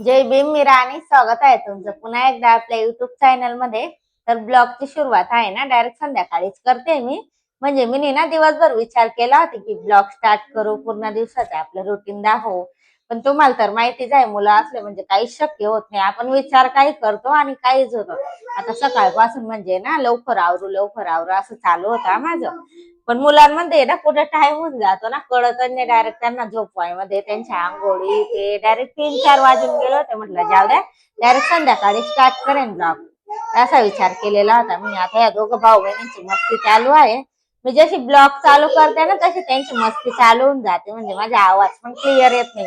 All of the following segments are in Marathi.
जय भीम मी राणी. स्वागत आहे तुमचं पुन्हा एकदा आपल्या युट्यूब चॅनलमध्ये. तर ब्लॉगची सुरुवात आहे ना डायरेक्ट संध्याकाळीच करते मी. म्हणजे मी ना दिवसभर विचार केला होता की ब्लॉग स्टार्ट करू पूर्ण दिवसाचं आपलं रुटीन दाखवू. पण तुम्हाला तर माहितीच आहे मुलं असले म्हणजे काही शक्य होत नाही. आपण विचार काही करतो आणि काहीच होतो आता सकाळपासून म्हणजे ना लवकर आवरू लवकर आवरू असं चालू होतं माझं. पण मुलांमध्ये ना कुठे टाइम होऊन जातो ना कळत नाही डायरेक्ट त्यांना झोपवायमध्ये त्यांच्या आंघोळी ते डायरेक्ट तीन चार वाजून गेले होते म्हटलं जाऊ द्या डायरेक्ट संध्याकाळी स्टार्ट करेन ब्लॉग असा विचार केलेला होता मी. आता या दोघं भाऊ बहिणींची मस्ती चालू आहे. मी जशी ब्लॉग चालू करते ना तशी त्यांची मस्ती चालू होऊन जाते. म्हणजे माझा आवाज पण क्लिअर येत नाही.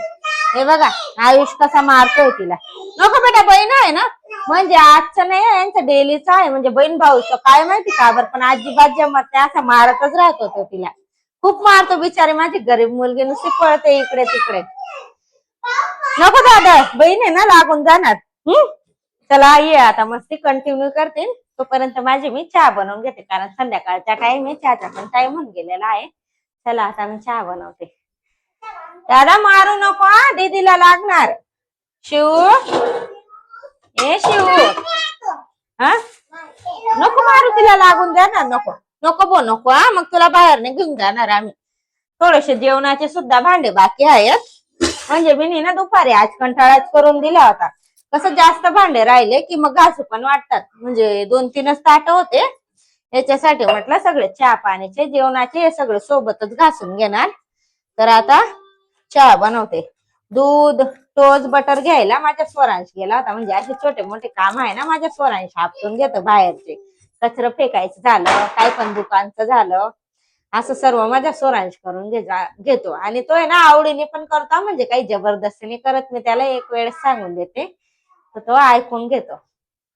हे बघा आयुष कसा मारतोय तिला. नको बेटा बहीण आहे ना? म्हणजे आजचं नाही यांचं डेलीचा आहे. म्हणजे बहीण भाऊचं काय माहिती का बरं पण अजिबात जमत नाही असं मारतच राहत होतो तिला. खूप मारतो बिचारी माझी गरीब मुलगी नुसती पळते इकडे तिकडे. नको दादा बहीण आहे ना लागून जाणार. हम्म चला ये आता मस्ती कंटिन्यू करते. तोपर्यंत माझी मी चहा बनवून घेते कारण संध्याकाळचा टाइम आहे चहाचा पण टाइम होऊन गेलेला आहे. चला आता मी चहा बनवते. दादा मारू नको हा? दीदीला लागणार. शिव? ए शिव. हा? नको मारू तिला लागून जाणार नको. नको बो नको हा? मग तुला बाहेर नाही घेऊन जाणार आम्ही. थोडेसे जेवणाचे सुद्धा भांडे बाकी आहेत. म्हणजे मी ना दुपारी आज कंटाळाच करून दिला होता. कसं जास्त भांडे राहिले की मग घासू पण वाटतात. म्हणजे दोन तीनच ताट होते. याच्यासाठी म्हटलं सगळे चहा पाण्याचे जेवणाचे हे सगळे सोबतच घासून घेणार. तर आता चहा बनवते. दूध टोज बटर घ्यायला माझ्या स्वरांश गेला होता. म्हणजे असे छोटे मोठे काम आहे ना माझ्या स्वरांश आपटून घेतो बाहेरचे. कचरं फेकायचं झालं काय पण दुकानचं झालं. असं सर्व माझ्या स्वरांश करून घे घेतो. आणि तो आहे ना आवडीने पण करतो म्हणजे काही जबरदस्तीने करत मी त्याला एक वेळेस सांगून देते. तर तो ऐकून घेतो.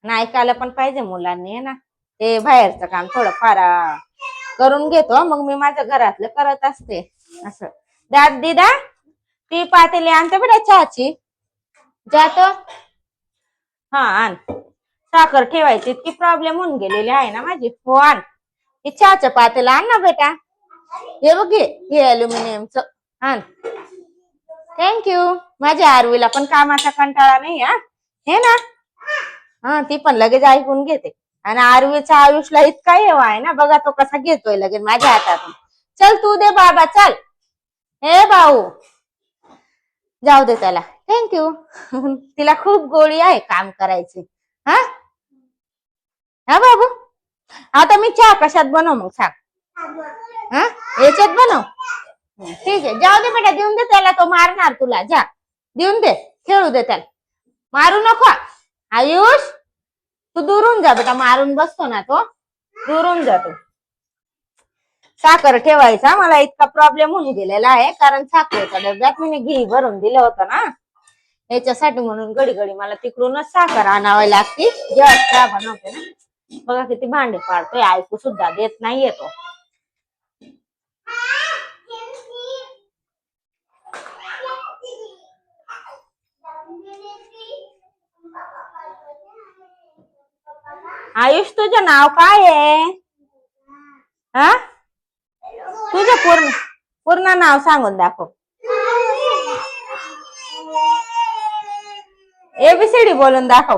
आणि ऐकायला पण पाहिजे मुलांनी आहे ना. ते बाहेरचं काम थोडं फार करून घेतो. मग मी माझ्या घरातलं करत असते. असं. दाद दिदा? ती पातेली आणतो बेटा चहाची. जातो हा आण. साखर ठेवायची इतकी प्रॉब्लेम होऊन गेलेली आहे ना माझी. हो आण. हे चहाचं पातेलं आण ना बेटा. हे बघ हे अल्युमिनियमच आण. थँक्यू माझ्या आरवीला पण कामाचा कंटाळा नाही हा. हे ना. हा ती पण लगेच ऐकून घेते. आणि आरवीचा आयुषला इतका येवा आहे ना बघा तो कसा घेतोय लगेच माझ्या हातातून. चल तू दे बाबा चल. हे भाऊ. जाऊ दे त्याला. थँक्यू तिला खूप गोळी आहे काम करायची. हा? हा बाबू? आता मी चहा कशात बनव मग सांग. हा? याच्यात बनव. ठीक आहे. जाऊ दे बेटा देऊन दे त्याला. तो मारणार तुला. जा. देऊन दे. खेळू दे त्याला. मारू नको. आयुष तू दुरून जा बेटा. मारून बसतो ना तो. दुरून जा तू. साखर ठेवायचा. मला इतका प्रॉब्लेम होऊन गेलेला आहे. कारण साखरेच्या डब्यात मी घी भरून दिलं होतं ना. याच्यासाठी म्हणून घडी घडी मला तिकडूनच साखर आणावी लागते. जेव्हा चहा बनवते ना. बघा किती भांडे पाडतोय. ऐकू सुद्धा देत नाहीये तो. आयुष तुझं नाव काय आहे? हा? तुझं पूर्ण पूर्ण नाव सांगून दाखव. एबीसीडी बोलून दाखव.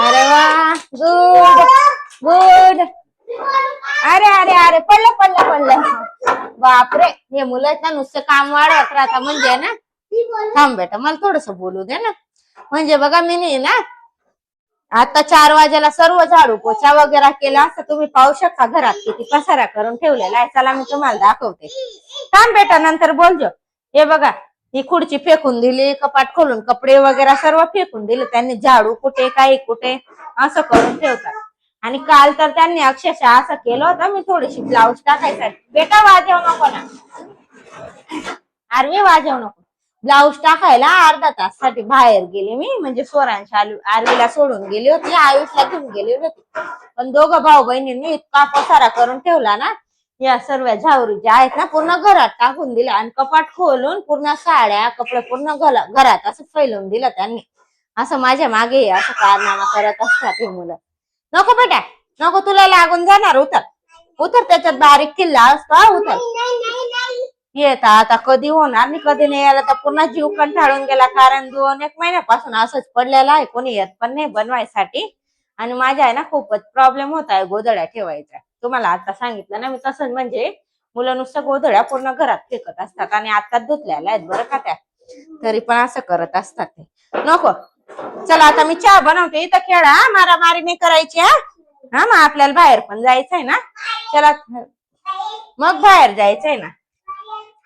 अरे वा गुड अरे अरे अरे पडलं पडलं पडलं बापरे हे मुलं आहेत ना नुसतं काम वाढवत राहता म्हणजे ना. थांब बेटा मला थोडस बोलू दे ना. म्हणजे बघा मी नाही ना आता चार वाजेला सर्व झाडू पोछा वगैरे केला असं तुम्ही पाहू शकता घरात किती पसारा करून ठेवलेला आहे. चला मी तुम्हाला दाखवते. थांब बेटा नंतर बोलजो हे बघा ही खुर्ची फेकून दिली कपाट खोलून कपडे वगैरे सर्व फेकून दिले. त्यांनी झाडू कुठे काही कुठे असं करून ठेवतात. आणि काल तर त्यांनी अक्षरशः असं केलं होतं मी थोडीशी ब्लाऊज टाकायसाठी बेटा वाजव नको ना. आरवी वाजव नको. ब्लाऊज टाकायला अर्धा तासासाठी बाहेर गेले मी म्हणजे स्वरांच्या आरवीला सोडून गेली होती आयुषला घेऊन गेली होती. पण दोघं भाऊ बहिणींनी इतका पसारा करून ठेवला ना या सर्व झावरी ज्या आहेत ना पूर्ण घरात टाकून दिल्या आणि कपाट खोलून पूर्ण साड्या कपडे पूर्ण घरात असं फैलून दिलं त्यांनी. असं माझ्या मागे असं कारनामा करत असतात हे मुलं. नको बेटा नको तुला लागून जाणार उतर. उतर त्याच्यात बारीक किल्ला असतो उतर. येत आता कधी होणार नाही कधी नाही यायला तर पुन्हा जीव कंटाळून गेला कारण दोन एक महिन्यापासून असंच पडलेला आहे कोणी येत पण नाही बनवायसाठी. आणि माझ्या आहे ना खूपच प्रॉब्लेम होत आहे गोधड्या ठेवायचा. तुम्हाला आता सांगितलं ना मी तसंच म्हणजे मुलं नुसतं गोधड्या पूर्ण घरात फेकत असतात आणि आता धुतल्याला आहेत बरं का त्या? तरी पण असं करत असतात ते. नको. चला आता मी चहा बनवते. इथं खेळा मारामारी नाही करायची हा? हा मग आपल्याला बाहेर पण जायचंय ना? चला मग बाहेर जायचंय ना?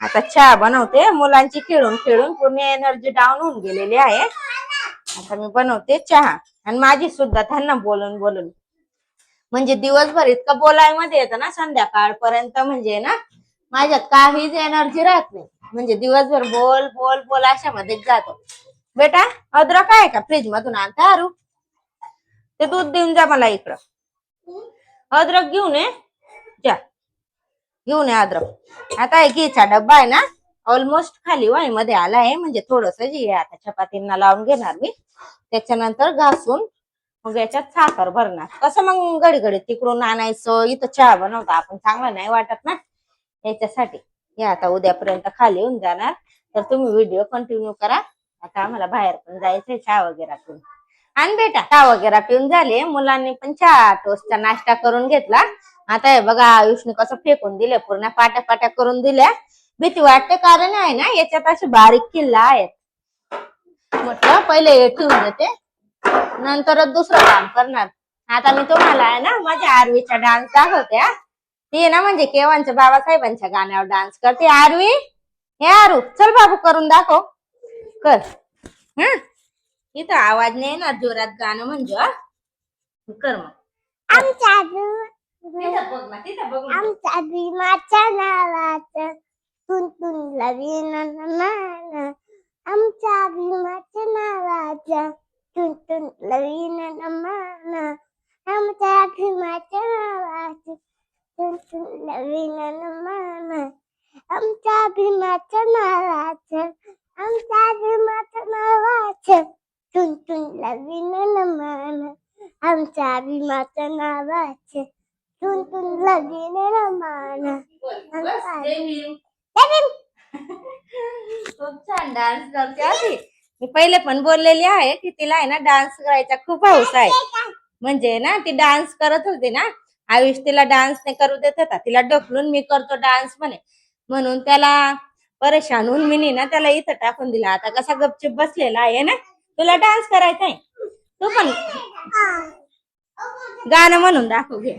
आता चहा बनवते. मुलांची खेळून खेळून पूर्ण एनर्जी डाऊन होऊन गेलेली आहे. आता मी बनवते चहा. आणि माझी सुद्धा त्यांना बोलून बोलून. म्हणजे दिवसभर इतकं बोलायमध्ये येतं ना संध्याकाळपर्यंत म्हणजे ना माझ्यात काहीच एनर्जी राहत नाही. म्हणजे दिवसभर बोल बोल बोल अशा मध्येच जातो. बेटा अद्रक आहे का? फ्रीज मधून आणता अरू ते दूध देऊन जा मला इकडं. अद्रक घेऊन ये. जा. घेऊन ये अद्रक. आता एक घीचा डब्बा आहे ना ऑलमोस्ट खाली वाई मध्ये आला आहे. म्हणजे थोडस जी आता चपातींना लावून घेणार मी. त्याच्यानंतर घासून मग याच्यात साखर भरणार. कसं मग घडी तिकडून आणायचं? इथं चहा बनवता आपण. चांगला नाही वाटत ना? याच्यासाठी. या आता उद्यापर्यंत खाली येऊन जाणार. तर तुम्ही व्हिडिओ कंटिन्यू करा. आता आम्हाला बाहेर पण जायचंय चहा वगैरे पिऊन. आणि बेटा चहा वगैरे पिऊन झाले. मुलांनी पण चहा टोस्टचा नाश्ता करून घेतला. आता हे बघा आयुषने कसं फेकून दिले पूर्ण पाट्या पाट्या करून दिल्या. भीती वाटते कारण आहे ना? याच्यात असे बारीक किल्ला आहेत. म्हटलं पहिले हे ठेवून देते. नंतरच दुसरं काम करणार. आता मी तुम्हाला आहे ना माझ्या आरवीचा डान्स दाखवत्या ती ना म्हणजे केवांच्या बाबासाहेबांच्या गाण्यावर डान्स करते. आरवी हे आरू चल बाबू करून दाखव. कर. हं? इथं आवाज नाही येणार जोरात गाणं म्हणजे. कर मग. आमच्या तिथं बघ ना तिथं बघ. ना. भीमाच्या नावाचं मान आमच्या भीमाच्या नावाचं मान आमच्या भीमाच्या तुन लवीन मान आमच्या भीमाच्या नावाचं आमच्या भीमाच्या नावाचं तुन लवीन मान आमच्या भीमाच्या नावाचं तुन लगीन रमान बस, बस, देवी. खूप छान डान्स करते ती. मी पहिले पण बोललेली आहे की तिला आहे ना डान्स करायचा खूप हौस आहे. म्हणजे ना ती डान्स करत होती ना आयुष तिला डान्स नाही करू देत होता. तिला ढकलून मी करतो डान्स म्हणे. म्हणून त्याला परेशान होऊन मी ना त्याला इथं टाकून दिला. आता कसा गपचूप बसलेला आहे ना तुला डान्स करायचा आहे तू पण गाणं म्हणून दाखव घे.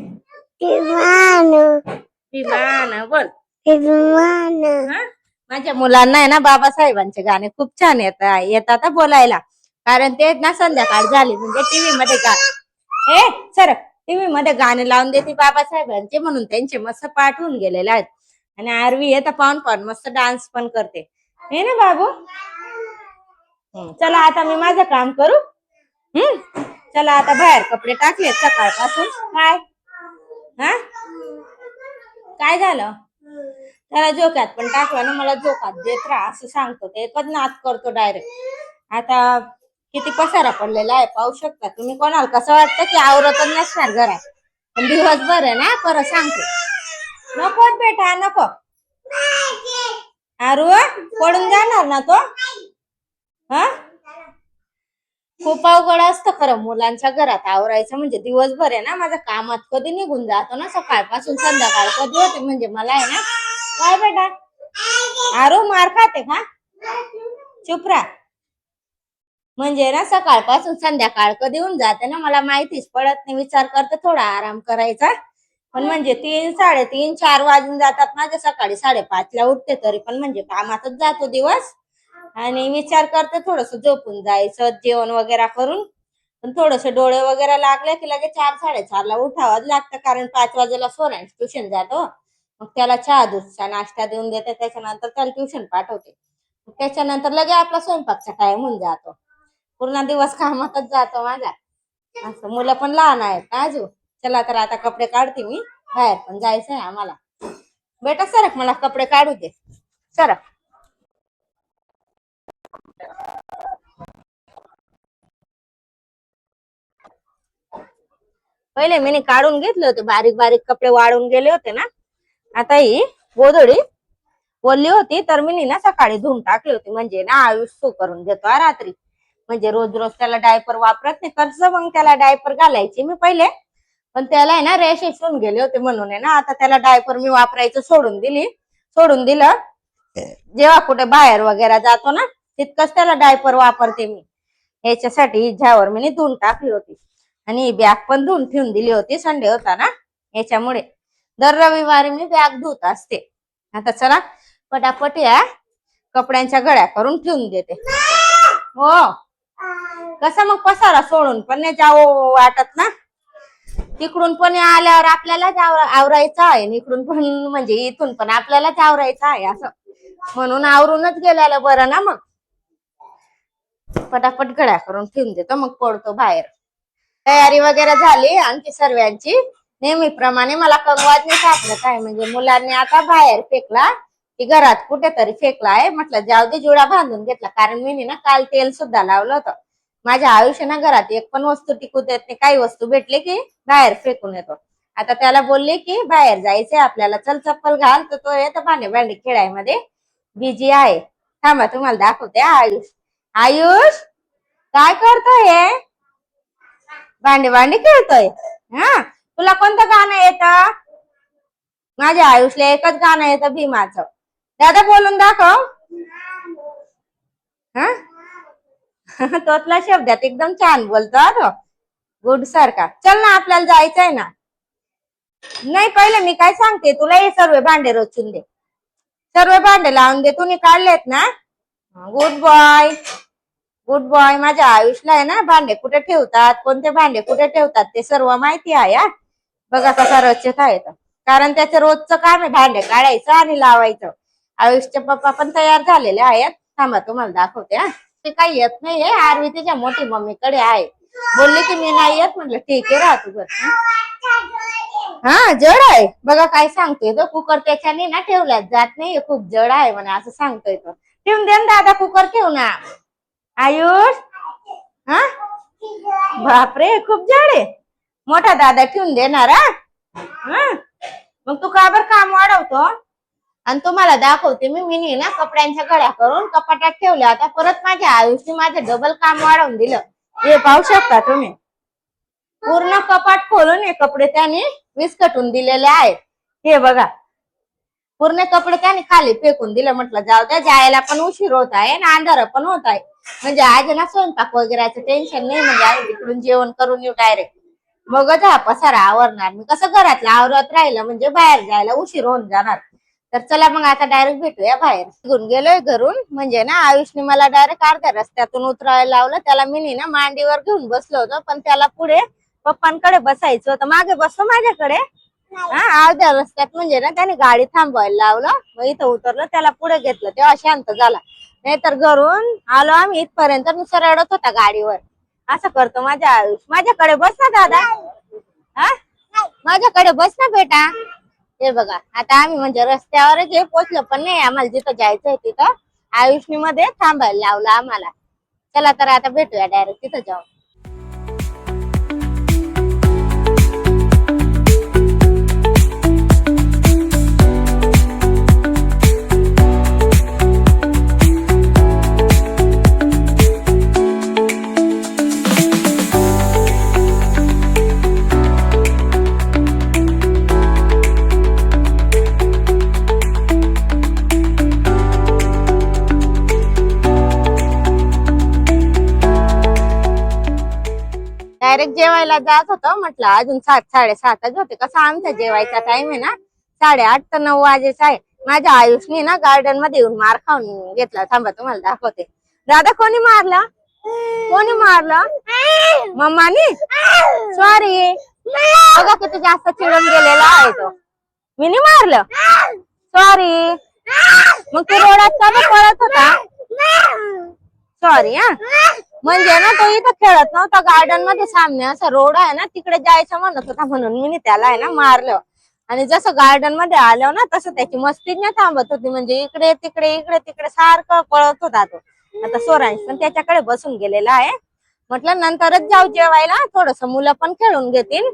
विमान बोल. हा? माझ्या मुलांना आहे ना बाबासाहेबांचे गाणे खूप छान येतात येतात हा बोलायला. कारण ते ना संध्याकाळ झाली म्हणजे टीव्ही मध्ये गा ए सर टीव्ही मध्ये गाणे लावून देते बाबासाहेबांचे म्हणून त्यांचे मस्त पाठवून गेलेले आहेत. आणि आरवी येतं पाहून पाहून मस्त डान्स पण करते. हे ना बाबू? चला आता मी माझं काम करू. हम्म चला आता बाहेर कपडे टाकले सकाळपासून. काय? हा? काय झालं? त्याला झोक्यात पण टाकला ना मला झोकात देत राहा असं सांगतो ते. एकच नाच करतो डायरेक्ट आता किती पसारा पडलेला आहे पाहू शकता तुम्ही कोणाला? कसं वाटतं की आवरतच नसणार घरात. पण दिवसभर आहे ना परत सांगतो. नको बेटा नको. आरू पडून जाणार ना तो? हा? खूप अवघड असतं खरं मुलांच्या घरात आवरायचं म्हणजे दिवसभर आहे ना माझ्या कामात कधी निघून जातो ना सकाळपासून संध्याकाळ कधी होते म्हणजे मला आहे ना काय बेटा. आरो मार खाते का? चुप म्हणजे ना सकाळपासून संध्याकाळ कधी होऊन जाते ना मला माहितीच पडत नाही विचार करते थोडा आराम करायचा. पण म्हणजे तीन साडेतीन चार वाजून जातात. माझ्या सकाळी साडेपाचला उठते तरी पण म्हणजे कामातच जातो दिवस. आणि विचार करते थोडस झोपून जायचं जेवण वगैरे करून. पण थोडस डोळे वगैरे लागले की लगेच चार साडेचारला उठावंच लागतं. कारण पाच वाजेला सोरांच ट्युशन जातो. मग त्याला चहा दूधचा नाश्ता देऊन देते. त्याच्यानंतर त्याला ट्युशन पाठवते. त्याच्यानंतर लगे आपला स्वयंपाकचा टाइम होऊन जातो. पूर्ण दिवस कामातच जातो माझा. असं मुलं पण लहान आहेत ना अजून. चला तर आता कपडे काढते मी बाहेर पण जायचं आहे आम्हाला. बेटा सरक मला कपडे काढू दे. सरक. पहिले मी काढून घेतले होते बारीक बारीक कपडे वाळून गेले होते ना. आता ही गोधडी बोलली होती तर मी ना सकाळी धुवून टाकली होती. म्हणजे ना आयुष सू करून घेतो रात्री. म्हणजे रोज रोज त्याला डायपर वापरत नाही कर्ज मग त्याला डायपर घालायची मी पहिले. पण त्याला आहे ना रेश येऊन गेले होते म्हणून आहे ना आता त्याला डायपर मी वापरायचं सोडून दिली. सोडून दिलं. जेव्हा कुठे बाहेर वगैरे जातो ना तितकंच त्याला डायपर वापरते मी. याच्यासाठी ज्यावर मी धुवून टाकली होती. आणि बॅग पण धुवून ठेवून दिली होती. संडे होता ना याच्यामुळे. दर रविवारी मी बॅग धुत असते. आता चला पटापट या. कपड्यांच्या गळ्या करून ठेवून देते. हो. कसा मग पसारा सोडून पण नाही जावं वाटत ना? तिकडून पण आल्यावर आपल्यालाच आवर- आवरायचं आहे. आणि इकडून पण म्हणजे इथून पण आपल्यालाच आवरायचं आहे असं. म्हणून आवरूनच गेल्याला बरं ना मग. पटापट गळ्या करून ठेवून देतो मग पडतो बाहेर. तयारी वगैरे झाली आमची सर्वांची. नेहमीप्रमाणे मला कंगवाज नाही सापडत आहे म्हणजे मुलांनी आता बाहेर फेकला की घरात कुठेतरी फेकला आहे. म्हटलं जाऊ दे जुडा बांधून घेतला. कारण मी ना काल तेल सुद्धा लावलं होतं. माझ्या आयुष्याना घरात एक पण वस्तू टिकू देत नाही. काही वस्तू भेटली की बाहेर फेकून येतो. आता त्याला बोलले की बाहेर जायचंय आपल्याला चल चप्पल घाल तर तो येतो भांडे भांडे खेळायमध्ये. बिजी आहे. थांबा तुम्हाला दाखवते. आयुष आयुष काय करतोय भांडे भांडे खेळतोय. हा? तुला कोणतं गाणं येतं? माझ्या आयुषला एकच गाणं येतं भीमाचं. दादा बोलून दाखव. हा? तोतला शब्दात एकदम छान बोलतो गुड सारखा. चल ना आपल्याला जायचंय ना. नाही पहिले मी काय सांगते तुला हे सर्व भांडे रोचून दे. सर्व भांडे लावून दे तुम्ही काढलेत ना? गुड बॉय गुड बॉय माझ्या आयुषला आहे ना भांडे कुठे ठेवतात? कोणते भांडे कुठे ठेवतात? ते सर्व माहिती आहे हा. बघा कसा रचित आहे कारण त्याचं रोजचं काम आहे भांडे काढायचं आणि लावायचं. आयुषचे पप्पा पण तयार झालेले आहेत. थांबा तुम्हाला दाखवते हा? ते काही येत नाहीये आरवी तिच्या मोठी मम्मीकडे आहे. बोलली की मी नाही येत. म्हटलं ठीक आहे राहतो घर हा? जड आहे. बघा काय सांगतोय तो. कुकर त्याच्याने ना ठेवला जात नाही खूप जड आहे म्हणा असं सांगतोय तो. ठेवून दे ना दादा कुकर ठेव ना आयुष? हा? बापरे खूप जड आहे. मोठा दादा ठेवून देणार हा? मग तू का बर काम वाढवतो? आणि तुम्हाला दाखवते मी मी ना कपड्यांच्या गळ्या करून कपाटात ठेवल्या आता परत माझ्या आयुषने माझं डबल काम वाढवून दिलं. हे पाहू शकता तुम्ही. पूर्ण कपाट खोलून हे कपडे त्याने विस्कटून दिलेले आहेत. हे बघा. पूर्ण कपडे त्याने खाली फेकून दिलं. म्हटलं जाऊ द्या जायला पण उशीर होत आहे आणि अंधार पण होत आहे. म्हणजे आज ना स्वयंपाक वगैरेचं टेन्शन नाही. म्हणजे आई तिकडून जेवण करून येऊ डायरेक्ट मगच हा पसारा आवरणार. मी कसं घरातला आवरत राहिलं म्हणजे बाहेर जायला उशीर होऊन जाणार. तर चला मग आता डायरेक्ट भेटूया बाहेर. निघून गेलोय घरून. म्हणजे ना आयुषने मला डायरेक्ट अर्ध्या रस्त्यातून उतरायला लावलं. त्याला मी ना मांडीवर घेऊन बसलो होतो. पण त्याला पुढे पप्पांकडे बसायचं होतं. मागे बसतो माझ्याकडे. हा अर्ध्या रस्त्यात म्हणजे ना त्याने गाडी थांबवायला लावलं. मग इथं उतरलं त्याला पुढे घेतलं. तेव्हा शांत झाला. नाहीतर घरून आलो आम्ही इथपर्यंत. नुसतं रडत होता गाडीवर. असं करतो माझ्या आयुष. माझ्याकडे बस ना दादा. हा? माझ्याकडे बस ना बेटा. हे बघा आता आम्ही म्हणजे रस्त्यावरच हे पोचलो पण नाही आम्हाला जिथं जायचंय तिथं आयुषनी मध्ये थांबायला लावलं आम्हाला. चला तर आता भेटूया डायरेक्ट तिथं जाऊ डायरेक्ट जेवायला जात होतो. म्हटलं अजून सात साडेसातच होते. कसं आमचा जेवायचा टाइम आहे ना साडेआठ तर नऊ वाजेचा आहे माझ्या आयुषने ना गार्डनमध्ये येऊन मार खाऊन घेतला. थांबा तुम्हाला दाखवते. दादा कोणी मारला? कोणी मारलं? मम्मानी? सॉरी बघा किती जास्त चिडून गेलेला आहे तो. मी मारलं? सॉरी मग तू रोडात का? पळत होता? सॉरी हा. म्हणजे ना तो इथं खेळत नव्हता गार्डनमध्ये सामने असं रोड आहे ना तिकडे जायचं म्हणत होता म्हणून मी त्याला आहे ना मारलं. आणि जसं गार्डनमध्ये आलो ना तसं त्याची मस्ती नाही थांबत होती. म्हणजे इकडे तिकडे इकडे तिकडे सारखं पळत होता तो. आता सोरांश पण त्याच्याकडे बसून गेलेला आहे. म्हटलं नंतरच जाऊ जेवायला थोडस मुलं पण खेळून घेतील.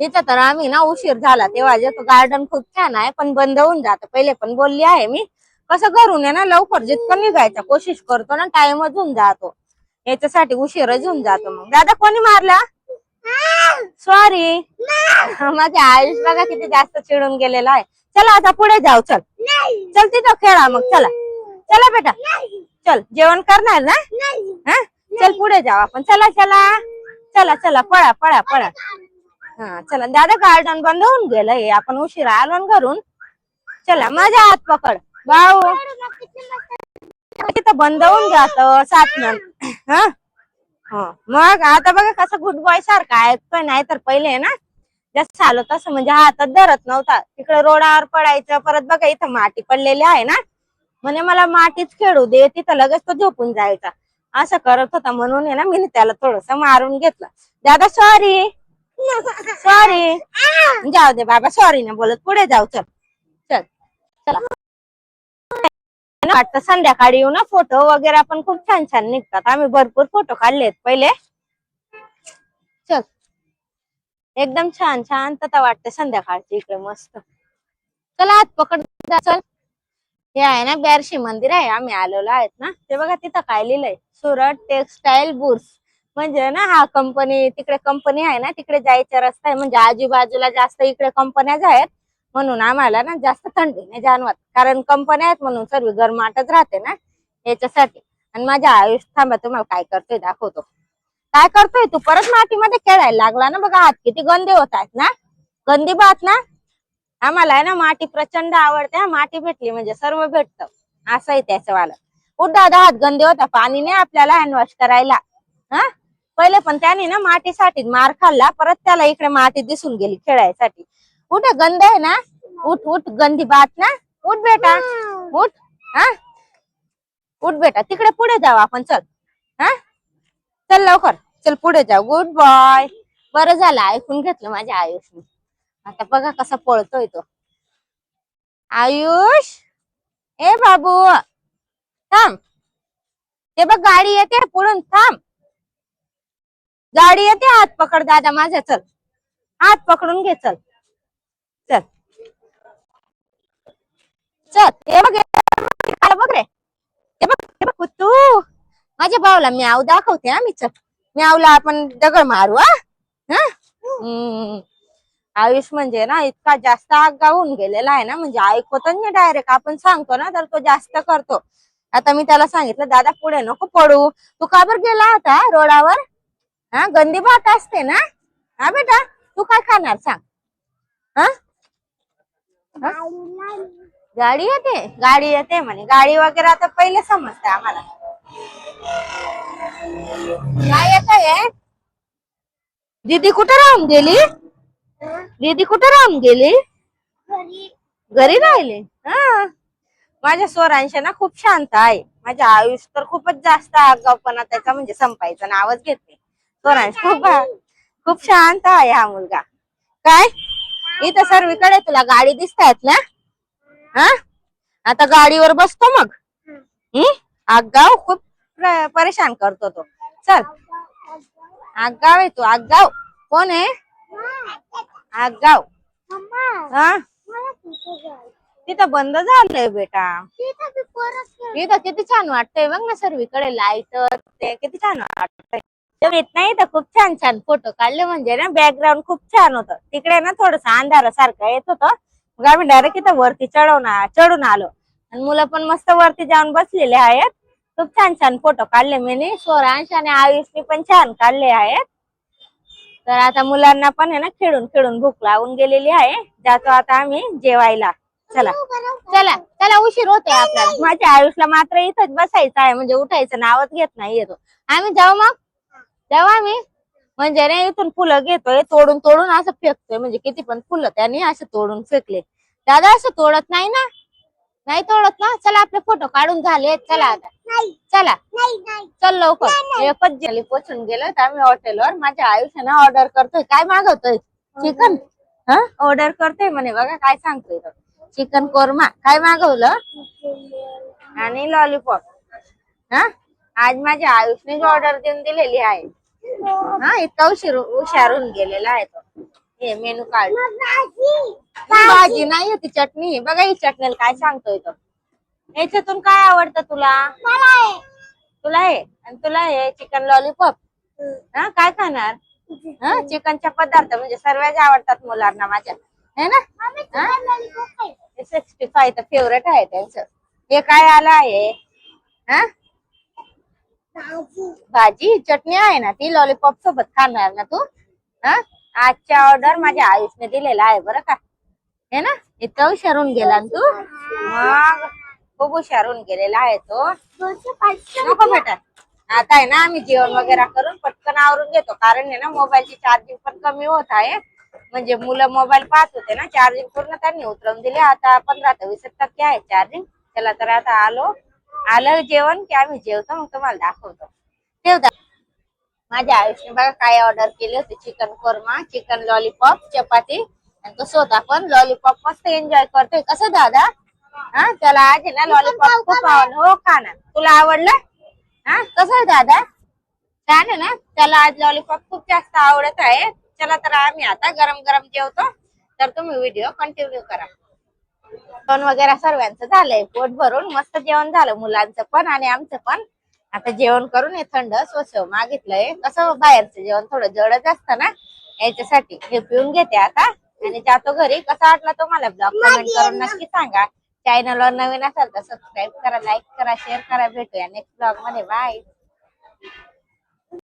इथं तर आम्ही ना उशीर झाला. तेव्हा गार्डन खूप छान आहे पण बंद होऊन जातं. पहिले पण बोलली आहे मी. कसं घरून आहे ना लवकर जितकं निघायचा कोशिश करतो ना टाइमच होऊन जातो. याच्यासाठी उशीरच होऊन जातो मग. दादा कोणी मारला? सॉरी माझ्या आयुष बघा किती जास्त चिडून गेलेला आहे. चला आता पुढे जाऊ चल. चल तिथं खेळा मग चला. चला बेटा. चल जेवण करणार ना? हा? चल पुढे जाऊ आपण. चला चला. चला चला. पळा पळा पळा. हा चला. दादा गार्डन बंद होऊन गेलंय. आपण उशिरा आलो घरून. चला माझा हात पकड. भाऊ तिथं बंद होऊन जात सात नंतर हा? मग आता बघा कसं गुड बॉय सारखा आहे पण नाही तर पहिले ना जसं आलो तसं म्हणजे हातात धरत नव्हता. तिकडे रोडावर पडायचं परत बघा इथं माती पडलेली आहे ना. म्हणे मला मातीच खेळू दे तिथं लगेच तो झोपून जायचा. असं करत होता म्हणून आहे ना मी त्याला थोडस मारून घेतलं. दादा सॉरी सॉरी जाऊ दे बाबा सॉरी ना बोलत. पुढे जाऊ चल. चल. चला. वाटतं संध्याकाळी येऊ ना फोटो वगैरे पण खूप छान छान निघतात. आम्ही भरपूर फोटो काढलेत पहिले. चल. एकदम छान शांतता वाटते संध्याकाळची इकडे मस्त. चला हात पकड. चल. हे आहे ना बॅरशी मंदिर आहे. आम्ही आलेलो आहेत ना. ते बघा तिथं काय लिहिलंय? Surat textile bourse. म्हणजे ना हा कंपनी तिकडे कंपनी आहे ना तिकडे जायचा रस्ता आहे. म्हणजे आजूबाजूला जास्त इकडे कंपन्याच आहेत. म्हणून आम्हाला ना जास्त थंडी नाही जाणवत. कारण कंपन्या आहेत म्हणून सर्व गरमाटच राहते ना याच्यासाठी. आणि माझ्या आयुष थांबा तुम्हाला काय करतोय दाखवतो. काय करतोय तू? परत मातीमध्ये खेळायला लागला ना बघा हात किती गंदे होत आहेत ना? गंदी बात ना? आम्हाला आहे ना माती प्रचंड आवडते माटी माती भेटली म्हणजे सर्व भेटतं. असं आहे त्याचं वाला. उठ दादा हात गंदे होता पाणी नाही आपल्याला हँडवॉश करायला. हा? पहिले पण त्याने ना मातीसाठी मार खाल्ला परत त्याला इकडे माती दिसून गेली खेळायसाठी. उठ गंद आहे ना? उठ उठ गंदी बात ना? उठ बेटा. उठ. हा? उठ बेटा. तिकडे पुढे जाऊ आपण. चल. हा? चल लवकर. चल पुढे जाऊ. गुड बॉय बरं झालं. ऐकून घेतलं माझ्या आयुषने. आता बघा कसा पळतोय तो. आयुष? ए बाबू. थांब. ते बघ गाडी येते पुढून. थांब. गाडी येते. हात पकड दादा माझा चल. हात पकडून घे. चल. चल. चल हे बघ हे बघ, रे. हे बघ हे बघ तू माझ्या भावाला आऊ दाखवते हा मी चल. आऊला आपण दगड मारू हा. हा? हम्म. आयुष म्हणजे ना इतका जास्त आगाऊ होऊन गेलेला आहे ना म्हणजे ऐकतो नाही डायरेक्ट आपण सांगतो ना तर तो जास्त करतो. आता मी त्याला सांगितलं दादा पुढे नको पडू. तू का बरं गेला होता रोडावर? हा गंदी भात असते ना? हा बेटा तू काय खाणार सांग? हा? गाडी येते? गाडी येते म्हणे. गाडी वगैरे आता पहिले समजते आम्हाला. काय येत आहे दीदी कुठे राहून गेली? दीदी कुठे राहून गेली? घरी राहिली. हा. माझ्या स्वरांशी ना खूप शांत आहे. माझ्या आयुष तर खूपच जास्त आगाऊपणा त्याचा म्हणजे संपायचं नावच घेते स्वरांश खूप खूप शांत आहे हा मुलगा. काय? इथं सर्वीकडे तुला गाडी दिसतायत ना? हा? आता गाडीवर बसतो मग. हम्म. आगाव खूप प्र- परेशान करतो तो. चल. आगाव आहे तू. आगाव कोण आहे? आगाव हा? तिथं बंद झालंय बेटा. इथं किती छान वाटतंय बघ ना सर्वीकडे. लाइट ते किती छान वाटतंय. येत नाही तर खूप छान छान फोटो काढले. म्हणजे ना बॅकग्राऊंड खूप छान होतं. तिकडे ना थोडस अंधारासारखं येत होतं. मग आम्ही डायरेक्ट इथं वरती चढवून चढून आलो. आणि मुलं पण मस्त वरती जाऊन बसलेले आहेत. खूप छान छान फोटो काढले मी स्वरांश आणि आयुषनी पण छान काढले आहेत. तर आता मुलांना पण आहे ना खेळून खेळून भूक लागून गेलेली आहे. जातो आता आम्ही जेवायला. चला. चला. चला उशीर होतोय आपल्याला. माझ्या आयुषला मात्र इथंच बसायचं आहे. म्हणजे उठायचं नावच घेत नाही येतो. आम्ही जाऊ मग. जाऊ आम्ही म्हणजे ना इथून फुलं घेतोय तोडून तोडून असं फेकतोय. म्हणजे किती पण फुलं त्याने असं तोडून फेकले. दादा असं तोडत नाही ना? नाही तोडत ना? चला आपले फोटो काढून झाले. चला आता. चला. चल लवकर. एकच जली पोचून गेलो तर आम्ही हॉटेलवर माझ्या आयुष्याने ऑर्डर करतोय. काय मागवतोय? चिकन? हा? ऑर्डर करते म्हणे. बघा काय सांगतोय चिकन कोरमा. काय मागवलं? आणि लॉलीपॉप हा? आज माझ्या आयुषने ऑर्डर देऊन दिलेली आहे. हा इतका उशीर होऊन गेलेला आहे तो. हे मेनू कार्ड भाजी नाही ती चटणी. बघा ही चटणीला काय सांगतोय तो. याच्यातून काय आवडतं तुला? तुला हे आणि तुला हे चिकन लॉलीपॉप हा काय खाणार? हा चिकनच्या पदार्थ म्हणजे सर्वच आवडतात मुलांना माझ्या. है ना? सिक्स्टी फाय तर फेवरेट आहे त्यांचं. हे काय आलं आहे? हा? भाजी चटणी आहे ना ती लॉलीपॉप सोबत खाणार ना तू? हा? आजच्या ऑर्डर माझ्या आयुषने दिलेला आहे बरं का. हे ना इतका हुशारून गेला ना तू? मग खूप हुशारून गेलेला आहे तो. नको बेटा. आता आहे ना आम्ही जेवण वगैरे करून पटकन आवरून घेतो. कारण आहे ना मोबाईलची चार्जिंग पण कमी होत आहे. म्हणजे मुलं मोबाईल पाहत होते ना चार्जिंग पूर्ण त्यांनी उतरवून दिली. आता पंधरा ते वीस टक्के आहे चार्जिंग त्याला तर आता आलो. आलं जेवण की आम्ही जेवतो मग तुम्हाला दाखवतो. ठेवता माझ्या आयुष्याने बघा काय ऑर्डर केले होते chicken korma chicken lollipop chapati आणि तो स्वतः पण लॉलीपॉप मस्त एन्जॉय करतोय. कसं दादा? हा त्याला आज आहे ना लॉलीपॉप खूप आवडलं. हो का ना. तुला आवडलं? हा कसं आहे दादा? छान आहे ना? त्याला आज लॉलीपॉप खूप जास्त आवडत आहे. चला तर आम्ही आता गरम गरम जेवतो. तर तुम्ही व्हिडिओ कंटिन्यू करा. जेवण वगैरे सर्वांचं झालंय. पोट भरून मस्त जेवण झालं मुलांचं पण आणि आमचं पण. आता जेवण करून हे थंड स्वच्छ मागितलंय. कसं बाहेरचं जेवण थोडं जडच असतं ना याच्यासाठी. हे पिऊन घेते आता आणि जातो घरी. कसा वाटला तुम्हाला ब्लॉग कमेंट करून नक्की सांगा. चॅनलवर नवीन असाल तर सबस्क्राईब करा लाईक करा शेअर करा. भेटूया नेक्स्ट ब्लॉगमध्ये. बाय